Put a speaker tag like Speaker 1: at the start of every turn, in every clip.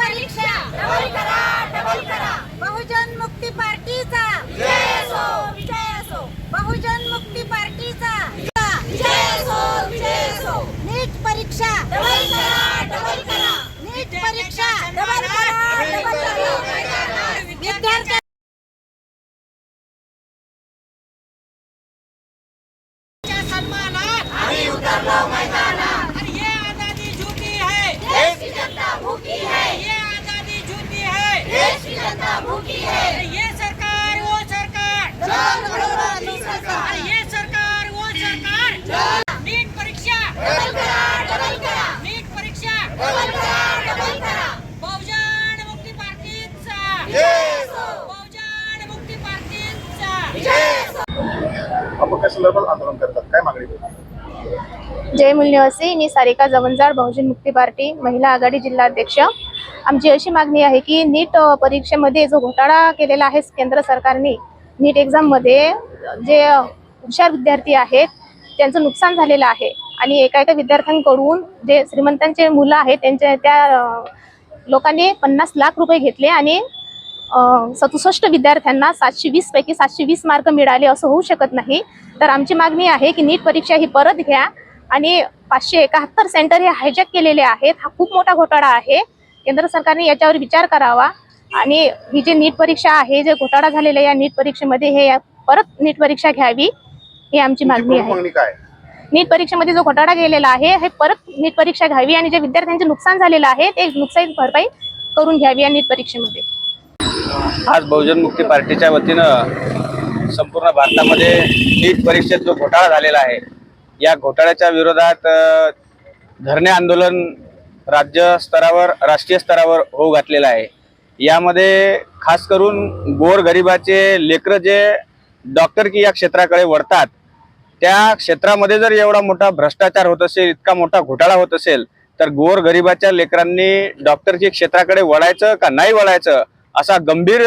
Speaker 1: परीक्षा डबल करा डबल करा. बहुजन मुक्ती पार्टीचा विजय असो विजय असो बहुजन मुक्ती पार्टीचा विजय असो विजय असो नीट परीक्षा डबल करा डबल करा नीट परीक्षा डबल करा डबल करा विद्यार्थी
Speaker 2: सन्मानात
Speaker 1: आम्ही उतरलो मैदानात
Speaker 2: और ये आजादी झूठी है
Speaker 1: देश की जनता भूखी है
Speaker 2: ये आजादी झूठी है
Speaker 1: देश की जनता भूखी है
Speaker 2: ये सरकार वो सरकार
Speaker 1: जय भगवान
Speaker 2: और
Speaker 1: सरकार
Speaker 2: ये सरकार वो सरकार
Speaker 1: जय
Speaker 2: नीट परीक्षा
Speaker 1: डबल करा डबल करा
Speaker 2: नीट परीक्षा
Speaker 1: डबल करा डबल करा
Speaker 2: बहुजन मुक्ती पार्टीचा
Speaker 1: विजय असो
Speaker 2: बहुजन मुक्ती पार्टीचा
Speaker 1: विजय असो
Speaker 3: आपण काय संदर्भात आंदोलन करतात. काय मागणी
Speaker 4: जय मूल्यवासी मी सारिका जवंजाळ बहुजन मुक्ती पार्टी महिला आघाडी जिल्हाध्यक्ष. आमची अशी मागणी आहे की नीट परीक्षेमध्ये जो घोटाळा केलेला आहे केंद्र सरकारने नीट एक्झाममध्ये जे हुशार विद्यार्थी आहेत त्यांचं नुकसान झालेलं आहे. आणि एका एका विद्यार्थ्यांकडून जे श्रीमंतांचे मुलं आहेत त्यांच्या त्या लोकांनी पन्नास लाख रुपये घेतले आणि सदुसष्ट विद्यार्थ्यांना सातशे वीस पैकी सातशे वीस मार्क मिळाले असं होऊ शकत नाही. तर आमची मागणी आहे की नीट परीक्षा ही परत घ्या आणि पाचशे एकाहत्तर सेंटर हे हायजॅक केलेले आहेत. हा खूप मोठा घोटाळा आहे. केंद्र सरकारने याच्यावर विचार करावा आणि ही जी नीट परीक्षा आहे जे घोटाळा झालेला आहे या नीट परीक्षेमध्ये हे परत नीट परीक्षा घ्यावी ही आमची मागणी आहे. नीट परीक्षेमध्ये जो घोटाळा गेलेला आहे हे परत नीट परीक्षा घ्यावी आणि जे विद्यार्थ्यांचे नुकसान झालेलं आहे ते नुकसान भरपाई करून घ्यावी या नीट परीक्षेमध्ये.
Speaker 5: आज बहुजन मुक्ती पार्टीच्या वतीनं संपूर्ण भारतामध्ये नीट परीक्षेत जो घोटाळा झालेला आहे या घोटाळ्याच्या विरोधात धरणे आंदोलन राज्य स्तरावर राष्ट्रीय स्तरावर होऊ घातलेलं आहे. यामध्ये खास करून गोर गरिबाचे लेकरं जे डॉक्टर की या क्षेत्राकडे वळतात त्या क्षेत्रामध्ये जर एवढा मोठा भ्रष्टाचार होत असेल इतका मोठा घोटाळा होत असेल तर गोर गरिबाच्या लेकरांनी डॉक्टरची क्षेत्राकडे वळायचं का नाही वळायचं असा गंभीर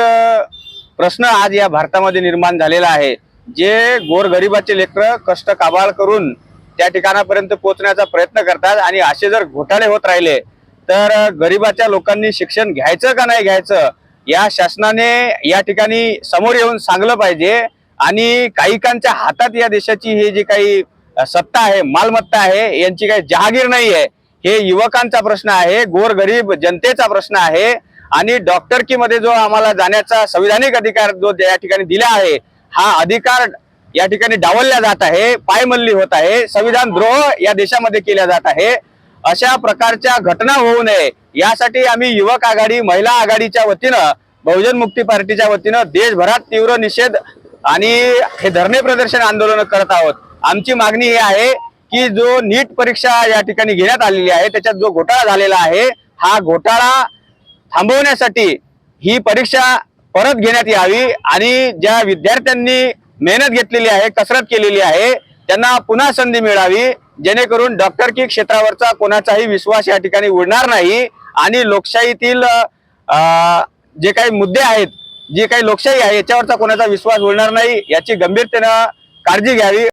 Speaker 5: प्रश्न आज या भारतामध्ये निर्माण झालेला आहे. जे गोरगरिबाचे लेकरं लेकर कष्ट काबाळ करून त्या ठिकाणापर्यंत पोहोचण्याचा प्रयत्न करतात आणि असे जर घोटाळे होत राहिले तर गरिबाच्या लोकांनी शिक्षण घ्यायचं का नाही घ्यायचं या शासनाने या ठिकाणी समोर येऊन सांगलं पाहिजे आणि काहीकांच्या हातात या देशाची ही जी काही सत्ता आहे मालमत्ता आहे यांची काही जहागीर नाही आहे हे युवकांचा प्रश्न आहे गोरगरीब जनतेचा प्रश्न आहे. आणि डॉक्टरकीमध्ये जो आम्हाला जाण्याचा संविधानिक अधिकार जो या ठिकाणी दिला आहे हा अधिकार या ठिकाणी डावलला जात आहे पायमल्ली होत आहे संविधान द्रोह या देशामध्ये केला जात आहे. अशा प्रकारच्या घटना होऊ नये यासाठी आम्ही युवक आघाडी महिला आघाडीच्या वतीनं बहुजन मुक्ती पार्टीच्या वतीनं देशभरात तीव्र निषेध आणि हे धरणे प्रदर्शन आंदोलन करत आहोत. आमची मागणी ही आहे की जो नीट परीक्षा या ठिकाणी घेण्यात आलेली आहे त्याच्यात जो घोटाळा झालेला आहे हा घोटाळा थांबवण्यासाठी ही परीक्षा परत घेण्यात यावी आणि ज्या विद्यार्थ्यांनी मेहनत घेतलेली आहे कसरत केलेली आहे त्यांना पुन्हा संधी मिळावी जेणेकरून डॉक्टर की क्षेत्रावरचा कोणाचाही विश्वास या ठिकाणी उडणार नाही आणि लोकशाहीतील जे काही मुद्दे आहेत जी काही लोकशाही आहे याच्यावरचा कोणाचा विश्वास उडणार नाही याची गंभीरतेनं काळजी घ्यावी.